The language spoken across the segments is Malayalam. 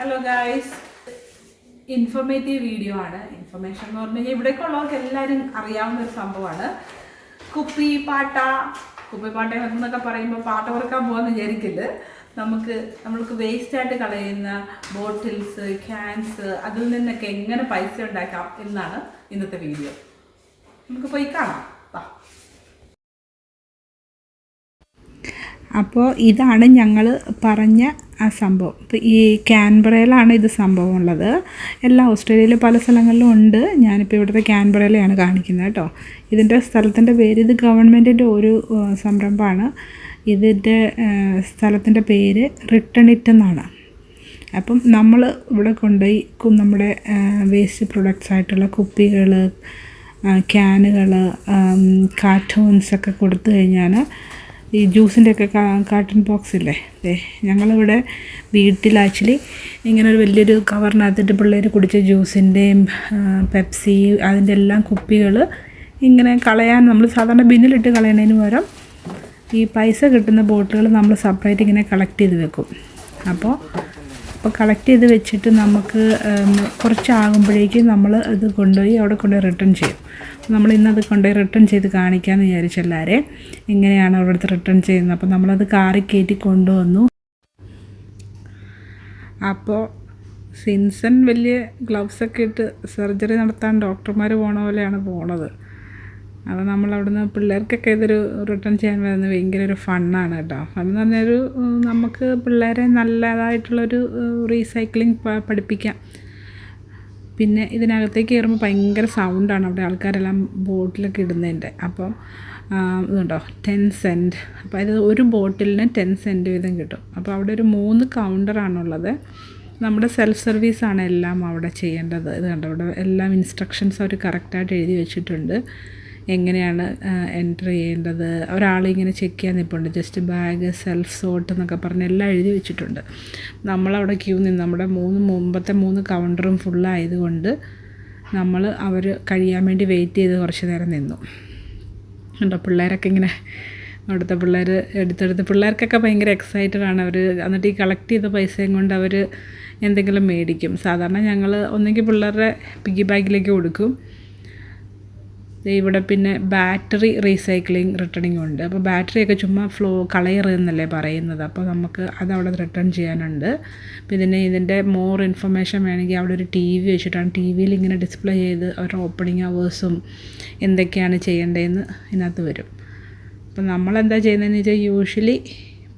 ഹലോ ഗായ്സ് ഇൻഫോർമേറ്റീവ് വീഡിയോ ആണ്. ഇൻഫർമേഷൻ എന്ന് പറഞ്ഞു കഴിഞ്ഞാൽ ഇവിടേക്ക് ഉള്ളവർക്ക് എല്ലാവരും അറിയാവുന്ന ഒരു സംഭവമാണ്. കുപ്പി പാട്ട കുപ്പി പാട്ട എന്നൊക്കെ പറയുമ്പോൾ പാട്ട കൊടുക്കാൻ പോകാമെന്ന് വിചാരിക്കില്ല നമുക്ക് നമ്മൾക്ക് വേസ്റ്റ് ആയിട്ട് കളയുന്ന ബോട്ടിൽസ് ക്യാൻസ് അതിൽ നിന്നൊക്കെ എങ്ങനെ പൈസ ഉണ്ടാക്കാം എന്നാണ് ഇന്നത്തെ വീഡിയോ നമുക്ക് പോയി കാണാം. വാ. അപ്പോൾ ഇതാണ് ഞങ്ങൾ പറഞ്ഞ ആ സംഭവം. ഇപ്പോൾ ഈ ക്യാൻബറയിലാണ് ഇത് സംഭവം ഉള്ളത്. എല്ലാ ഓസ്ട്രേലിയയിലെ പല സ്ഥലങ്ങളിലും ഉണ്ട്. ഞാനിപ്പോൾ ഇവിടുത്തെ ക്യാൻബറയിലാണ് കാണിക്കുന്നത് കേട്ടോ. ഇതിന്റെ സ്ഥലത്തിന്റെ പേര് ഇത് ഗവൺമെന്റിന്റെ ഒരു സംരംഭമാണ്. ഇതിന്റെ സ്ഥലത്തിന്റെ പേര് റിട്ടൺ ഇറ്റ് എന്നാണ്. അപ്പം നമ്മൾ ഇവിടെ കൊണ്ടുപോയി നമ്മുടെ വേസ്റ്റ് പ്രൊഡക്ട്സ് ആയിട്ടുള്ള കുപ്പികൾ ക്യാനുകൾ കാർട്ടൂൺസ് ഒക്കെ കൊടുത്തു കഴിഞ്ഞാൽ ഈ ജ്യൂസിന്റെ ഒക്കെ കാർട്ടൺ ബോക്സ് ഇല്ലേ? ദേ ഞങ്ങളിവിടെ വീട്ടിൽ ആക്ച്വലി ഇങ്ങനെ ഒരു വലിയൊരു കവറിനകത്തിട്ട് പിള്ളേർ കുടിച്ച ജ്യൂസിന്റെയും പെപ്സി അതിന്റെ എല്ലാം കുപ്പികൾ ഇങ്ങനെ കളയാൻ നമ്മൾ സാധാരണ ബിന്നിലിട്ട് കളയണതിന് പകരം ഈ പൈസ കിട്ടുന്ന ബോട്ടിലുകൾ നമ്മൾ സെപ്പറേറ്റ് ഇങ്ങനെ കളക്ട് ചെയ്ത് വെക്കും. അപ്പോൾ അപ്പോൾ കളക്ട് ചെയ്ത് വെച്ചിട്ട് നമുക്ക് കുറച്ചാകുമ്പോഴേക്കും നമ്മൾ ഇത് കൊണ്ടുപോയി അവിടെ കൊണ്ടുപോയി റിട്ടേൺ ചെയ്യും. നമ്മൾ ഇന്നത് കൊണ്ടുപോയി റിട്ടേൺ ചെയ്ത് കാണിക്കാമെന്ന് വിചാരിച്ചു എല്ലാവരെയും ഇങ്ങനെയാണ് അവിടുത്തെ റിട്ടേൺ ചെയ്യുന്നത്. അപ്പോൾ നമ്മളത് കാറി കയറ്റി കൊണ്ടുവന്നു. അപ്പോൾ സിൻസൺ വലിയ ഗ്ലൗസൊക്കെ ഇട്ട് സർജറി നടത്താൻ ഡോക്ടർമാർ പോണ പോലെയാണ് പോണത്. അപ്പോൾ നമ്മൾ അവിടുന്ന് പിള്ളേർക്കൊക്കെ ഇതൊരു റിട്ടേൺ ചെയ്യാൻ വരുന്നത് ഭയങ്കര ഒരു ഫണ്ണാണ് കേട്ടോ. അത് എന്ന് ഒരു നമുക്ക് പിള്ളേരെ നല്ലതായിട്ടുള്ളൊരു റീസൈക്ലിംഗ് പഠിപ്പിക്കാം. പിന്നെ ഇതിനകത്തേക്ക് കയറുമ്പോൾ ഭയങ്കര സൗണ്ടാണ് അവിടെ ആൾക്കാരെല്ലാം ബോട്ടിലൊക്കെ ഇടുന്നതിന്റെ. അപ്പം ഇതുണ്ടോ? ടെൻ സെന്റ് അപ്പോൾ ഇത് ഒരു ബോട്ടിലിന് ടെൻ സെന്റ് വീതം കിട്ടും. അപ്പോൾ അവിടെ ഒരു മൂന്ന് കൗണ്ടറാണുള്ളത് നമ്മുടെ സെൽഫ് സർവീസാണ് എല്ലാം അവിടെ ചെയ്യേണ്ടത്. ഇത് കണ്ടോ? ഇവിടെ എല്ലാം ഇൻസ്ട്രക്ഷൻസ് അവർ കറക്റ്റായിട്ട് എഴുതി വെച്ചിട്ടുണ്ട്. എങ്ങനെയാണ് എന്റർ ചെയ്യേണ്ടത്? ഒരാളിങ്ങനെ ചെക്ക് ചെയ്യാൻ നിൽപ്പുണ്ട് ജസ്റ്റ് ബാഗ് സെൽഫ് സോട്ട് എന്നൊക്കെ പറഞ്ഞ് എല്ലാം എഴുതി വെച്ചിട്ടുണ്ട്. നമ്മളവിടെ ക്യൂ നിന്ന് നമ്മുടെ മൂന്ന് മുമ്പത്തെ മൂന്ന് കൗണ്ടറും ഫുള്ളായതുകൊണ്ട് നമ്മൾ അവർ കഴിയാൻ വേണ്ടി വെയിറ്റ് ചെയ്ത് കുറച്ച് നേരം നിന്നു. കണ്ടോ പിള്ളേരൊക്കെ ഇങ്ങനെ അവിടുത്തെ പിള്ളേർ എടുത്തെടുത്ത് പിള്ളേർക്കൊക്കെ ഭയങ്കര എക്സൈറ്റഡ് ആണ് അവർ. എന്നിട്ട് ഈ കളക്ട് ചെയ്ത പൈസയും കൊണ്ട് അവർ എന്തെങ്കിലും മേടിക്കും. സാധാരണ ഞങ്ങൾ ഒന്നെങ്കിൽ പിള്ളേരുടെ പിഗി ബാഗിലേക്ക് കൊടുക്കും. ഇവിടെ പിന്നെ ബാറ്ററി റീസൈക്ലിംഗ് റിട്ടേണിംഗ് ഉണ്ട്. അപ്പോൾ ബാറ്ററിയൊക്കെ ചുമ്മാ ഫ്ലോ കളയർ എന്നല്ലേ പറയുന്നത്. അപ്പോൾ നമുക്ക് അതവിടെ റിട്ടേൺ ചെയ്യാനുണ്ട്. പിന്നെ ഇതിന്റെ മോർ ഇൻഫർമേഷൻ വേണമെങ്കിൽ അവിടെ ഒരു ടി വി വെച്ചിട്ടാണ്. ടി വിയിൽ ഇങ്ങനെ ഡിസ്പ്ലേ ചെയ്ത് അവരുടെ ഓപ്പണിംഗ് അവേഴ്സും എന്തൊക്കെയാണ് ചെയ്യേണ്ടതെന്ന് ഇതിനകത്ത് വരും. അപ്പോൾ നമ്മളെന്താ ചെയ്യുന്നതെന്ന് വെച്ചാൽ യൂഷ്വലി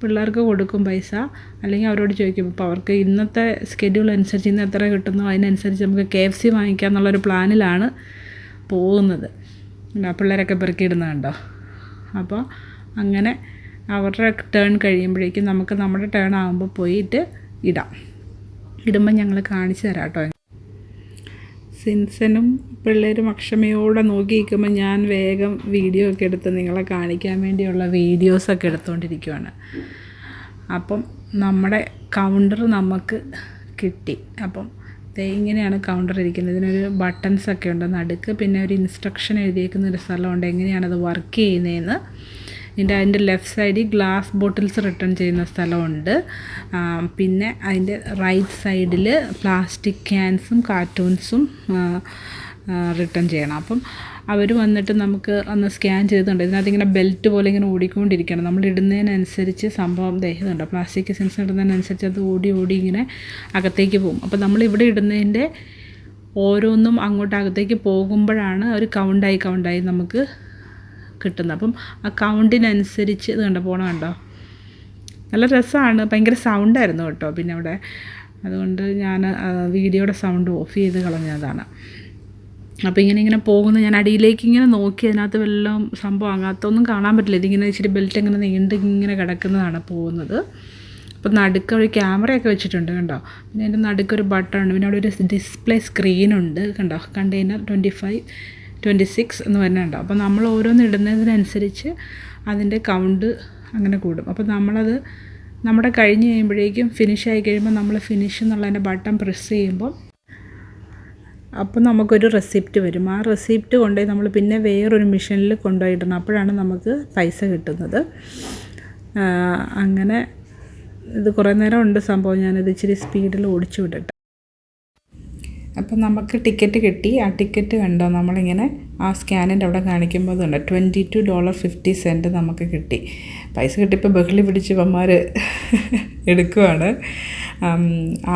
പിള്ളേർക്ക് കൊടുക്കും പൈസ. അല്ലെങ്കിൽ അവരോട് ചോദിക്കും ഇപ്പോൾ അവർക്ക് ഇന്നത്തെ സ്കെഡ്യൂൾ അനുസരിച്ച് ഇന്ന് എത്ര കിട്ടുന്നു? അതിനനുസരിച്ച് നമുക്ക് കെ എഫ് സി വാങ്ങിക്കാം എന്നുള്ളൊരു പ്ലാനിലാണ് പോകുന്നത്. ഉണ്ടോ? പിള്ളേരൊക്കെ പെറുക്കിയിടുന്നത് കണ്ടോ അപ്പോൾ അങ്ങനെ അവരുടെ ടേൺ കഴിയുമ്പോഴേക്കും നമുക്ക് നമ്മുടെ ടേൺ ആകുമ്പോൾ പോയിട്ട് ഇടാം. ഇടുമ്പോൾ ഞങ്ങൾ കാണിച്ചു തരാം കേട്ടോ സിൻസനും പിള്ളേരും അക്ഷമയോടെ നോക്കി നിൽക്കുമ്പോൾ ഞാൻ വേഗം വീഡിയോ ഒക്കെ എടുത്ത് നിങ്ങളെ കാണിക്കാൻ വേണ്ടിയുള്ള വീഡിയോസൊക്കെ എടുത്തുകൊണ്ടിരിക്കുവാണ് അപ്പം നമ്മുടെ കൗണ്ടർ നമുക്ക് കിട്ടി. അപ്പം ദേ ഇങ്ങനെയാണ് കൗണ്ടർ ഇരിക്കുന്നത്. ഇതിനൊരു ബട്ടൺസ് ഒക്കെ ഉണ്ട്. നടുക്ക് പിന്നെ ഒരു ഇൻസ്ട്രക്ഷൻ എഴുതിയേക്കുന്ന ഒരു സ്ഥലമുണ്ട്. എങ്ങനെയാണ് അത് വർക്ക് ചെയ്യുന്നതെന്ന് ഇതിന്റെ അതിന്റെ ലെഫ്റ്റ് സൈഡിൽ ഗ്ലാസ് ബോട്ടിൽസ് റിട്ടേൺ ചെയ്യുന്ന സ്ഥലമുണ്ട്. പിന്നെ അതിന്റെ റൈറ്റ് സൈഡിൽ പ്ലാസ്റ്റിക് ക്യാൻസും കാർട്ടൂൺസും റിട്ടേൺ ചെയ്യണം. അപ്പം അവർ വന്നിട്ട് നമുക്ക് ഒന്ന് സ്കാൻ ചെയ്തിട്ടുണ്ട്. ഇതിനകത്ത് ഇങ്ങനെ ബെൽറ്റ് പോലെ ഇങ്ങനെ ഓടിക്കൊണ്ടിരിക്കണം നമ്മൾ ഇടുന്നതിനനുസരിച്ച് സംഭവം ദേഹത്തുണ്ട് പ്ലാസ്റ്റിക് സെൻസ് ഇടുന്നതിനനുസരിച്ച് അത് ഓടി ഓടി ഇങ്ങനെ അകത്തേക്ക് പോകും. അപ്പോൾ നമ്മൾ ഇവിടെ ഇടുന്നതിന്റെ ഓരോന്നും അങ്ങോട്ട് അകത്തേക്ക് പോകുമ്പോഴാണ് ഒരു കൗണ്ടായി കൗണ്ടായി നമുക്ക് കിട്ടുന്നത്. അപ്പം ആ കൗണ്ടിനനുസരിച്ച് ഇത് കണ്ടോ? പോണ കണ്ടോ? നല്ല രസമാണ്. ഭയങ്കര സൗണ്ടായിരുന്നു കേട്ടോ. പിന്നെ അവിടെ. അതുകൊണ്ട് ഞാൻ വീഡിയോയുടെ സൗണ്ട് ഓഫ് ചെയ്ത് കളഞ്ഞതാണ്. അപ്പോൾ ഇങ്ങനെ ഇങ്ങനെ പോകുന്നു. ഞാൻ അടിയിലേക്ക് ഇങ്ങനെ നോക്കി. അതിനകത്ത് വല്ലതും സംഭവം അങ്ങനത്തൊന്നും കാണാൻ പറ്റില്ല. ഇതിങ്ങനെ ഇച്ചിരി ബെൽറ്റ് ഇങ്ങനെ നീണ്ട് ഇങ്ങനെ കിടക്കുന്നതാണ് പോകുന്നത്. അപ്പോൾ നടുക്ക് ഒരു ക്യാമറയൊക്കെ വെച്ചിട്ടുണ്ട് കണ്ടോ? പിന്നെ അതിന്റെ നടുക്ക് ഒരു ബട്ടൺ ഉണ്ട്. പിന്നെ അവിടെ ഒരു ഡിസ്പ്ലേ സ്ക്രീനുണ്ട് കണ്ടോ? Container twenty five twenty six എന്ന് പറഞ്ഞുണ്ടോ അപ്പോൾ നമ്മൾ ഓരോന്ന് ഇടുന്നതിനനുസരിച്ച് അതിന്റെ കൗണ്ട് അങ്ങനെ കൂടും. അപ്പോൾ നമ്മളത് നമ്മുടെ കഴിഞ്ഞ് കഴിയുമ്പോഴേക്കും ഫിനിഷ് ആയി കഴിയുമ്പോൾ നമ്മൾ ഫിനിഷ് എന്നുള്ളതിന്റെ ബട്ടൺ പ്രസ് ചെയ്യുമ്പോൾ അപ്പോൾ നമുക്കൊരു റെസിപ്റ്റ് വരും. ആ റെസിപ്റ്റ് കൊണ്ടുപോയി നമ്മൾ പിന്നെ വേറൊരു മെഷീനിൽ കൊണ്ടുപോയി ഇടണം. അപ്പോഴാണ് നമുക്ക് പൈസ കിട്ടുന്നത്. അങ്ങനെ ഇത് കുറേ നേരം ഉണ്ട് സംഭവം. ഞാനിത് ഇച്ചിരി സ്പീഡിൽ ഓടിച്ചു വിടട്ടെ. അപ്പം നമുക്ക് ടിക്കറ്റ് കിട്ടി. ആ ടിക്കറ്റ് കണ്ടോ? നമ്മളിങ്ങനെ ആ സ്കാനിന്റെ അവിടെ കാണിക്കുമ്പോൾ അതുണ്ട്. Twenty two dollar fifty cent നമുക്ക് കിട്ടി. പൈസ കിട്ടിയപ്പോൾ ബഹളി പിടിച്ച് ഇവന്മാർ എടുക്കുവാണ്.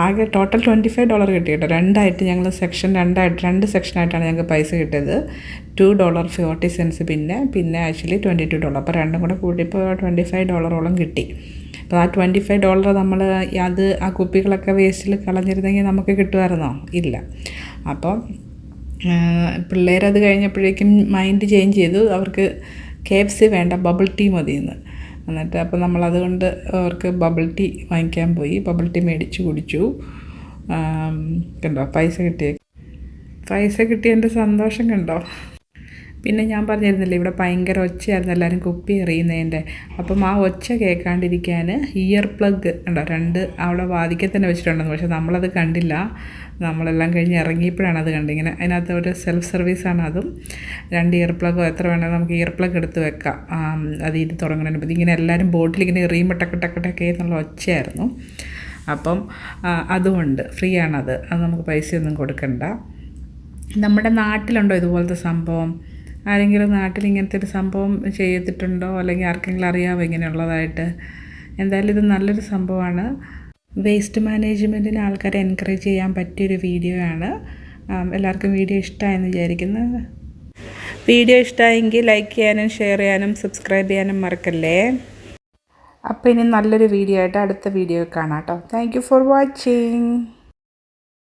ആകെ ടോട്ടൽ ട്വന്റി ഫൈവ് ഡോളർ കിട്ടി കേട്ടോ രണ്ടായിട്ട് ഞങ്ങൾ സെക്ഷൻ രണ്ടായിട്ട് രണ്ട് സെക്ഷനായിട്ടാണ് ഞങ്ങൾക്ക് പൈസ കിട്ടിയത്. ടു ഡോളർ ഫോർട്ടി സെൻസ് പിന്നെ പിന്നെ ആക്ച്വലി ട്വന്റി ടു ഡോളർ അപ്പോൾ രണ്ടും കൂടെ കൂട്ടിയപ്പോൾ ട്വന്റി ഫൈവ് ഡോളറോളം കിട്ടി. അപ്പോൾ ആ ട്വന്റി ഫൈവ് ഡോളർ നമ്മൾ അത് ആ കുപ്പികളൊക്കെ വേസ്റ്റിൽ കളഞ്ഞിരുന്നെങ്കിൽ നമുക്ക് കിട്ടുമായിരുന്നോ? ഇല്ല. അപ്പം പിള്ളേരത് കഴിഞ്ഞപ്പോഴേക്കും മൈൻഡ് ചേഞ്ച് ചെയ്തു. അവർക്ക് കെ എഫ് സി വേണ്ട ബബിൾ ടീ മതിയെന്ന്. എന്നിട്ട് അപ്പോൾ നമ്മളതുകൊണ്ട് അവർക്ക് ബബിൾ ടീ വാങ്ങിക്കാൻ പോയി. ബബിൾ ടീ മേടിച്ച് കുടിച്ചു. കണ്ടോ? പൈസ കിട്ടിയ പൈസ കിട്ടിയതിന്റെ സന്തോഷം കണ്ടോ? പിന്നെ ഞാൻ പറഞ്ഞിരുന്നില്ലേ ഇവിടെ ഭയങ്കര ഒച്ചയായിരുന്നു എല്ലാവരും കുപ്പി എറിയുന്നതിന്റെ. അപ്പം ആ ഒച്ച കേൾക്കാണ്ടിരിക്കാൻ ഇയർ പ്ലഗ് ഉണ്ടോ? രണ്ട് അവിടെ വാതിക്കൽ തന്നെ വെച്ചിട്ടുണ്ടെന്ന്. പക്ഷേ നമ്മളത് കണ്ടില്ല. നമ്മളെല്ലാം കഴിഞ്ഞ് ഇറങ്ങിയപ്പോഴാണ് അത് കണ്ടത്. ഇങ്ങനെ അതിനകത്ത് ഒരു സെൽഫ് സർവീസാണ് അതും. രണ്ട് ഇയർ പ്ലഗോ എത്ര വേണമെങ്കിലും നമുക്ക് ഇയർ പ്ലഗ് എടുത്ത് വെക്കാം. അത് ഇത് തുടങ്ങുന്നതിന് പറ്റി ഇങ്ങനെ എല്ലാവരും ബോട്ടിൽ ഇങ്ങനെ എറിയുമ്പോൾ ടക്ക് ടക്ക് ടക്കേ എന്നുള്ള ഒച്ചയായിരുന്നു. അപ്പം അതുമുണ്ട് ഫ്രീ ആണത് അത് നമുക്ക് പൈസയൊന്നും കൊടുക്കണ്ട. നമ്മുടെ നാട്ടിലുണ്ടോ ഇതുപോലത്തെ സംഭവം? ആരെങ്കിലും നാട്ടിൽ ഇങ്ങനത്തെ ഒരു സംഭവം ചെയ്തിട്ടുണ്ടോ? അല്ലെങ്കിൽ ആർക്കെങ്കിലും അറിയാമോ ഇങ്ങനെയുള്ളതായിട്ട്? എന്തായാലും ഇത് നല്ലൊരു സംഭവമാണ്. വേസ്റ്റ് മാനേജ്മെന്റിന് ആൾക്കാരെ എൻകറേജ് ചെയ്യാൻ പറ്റിയൊരു വീഡിയോ ആണ്. എല്ലാവർക്കും വീഡിയോ ഇഷ്ടമായെന്ന് വിചാരിക്കുന്നു. വീഡിയോ ഇഷ്ടമായെങ്കിൽ ലൈക്ക് ചെയ്യാനും ഷെയർ ചെയ്യാനും സബ്സ്ക്രൈബ് ചെയ്യാനും മറക്കല്ലേ? അപ്പോൾ ഇനി നല്ലൊരു വീഡിയോ ആയിട്ട് അടുത്ത വീഡിയോ കാണാം കേട്ടോ. Thank for watching